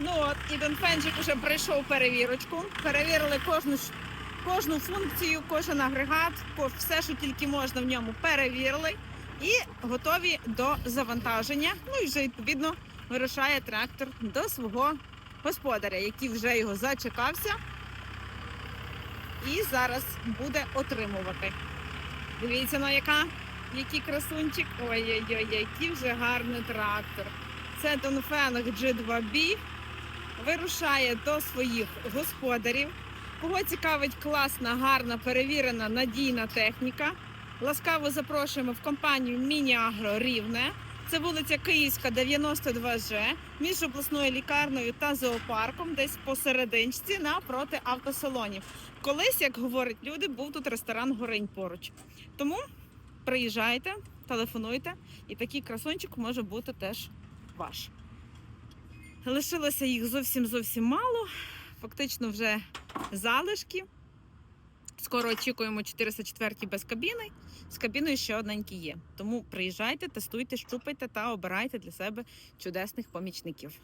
Ну от, і Донфенчик уже пройшов перевірочку. Перевірили кожну, кожну функцію, кожен агрегат, все, що тільки можна в ньому, перевірили і готові до завантаження. Ну і вже відповідно вирушає трактор до свого господаря, який вже його зачекався і зараз буде отримувати. Дивіться, ну яка, який красунчик. Ой-ой-ой, який вже гарний трактор. Це Донфенг G2B. Вирушає до своїх господарів. Кого цікавить класна, гарна, перевірена, надійна техніка. Ласкаво запрошуємо в компанію Міні-Агро Рівне. Це вулиця Київська, 92Ж, між обласною лікарнею та зоопарком, десь посерединці напроти автосалонів. Колись, як говорять люди, був тут ресторан Горень поруч. Тому приїжджайте, телефонуйте, і такий красончик може бути теж ваш. Лишилося їх зовсім зовсім мало. Фактично вже залишки. Скоро очікуємо 404 без кабіни. З кабіною ще одненькі є. Тому приїжджайте, тестуйте, щупайте та обирайте для себе чудесних помічників.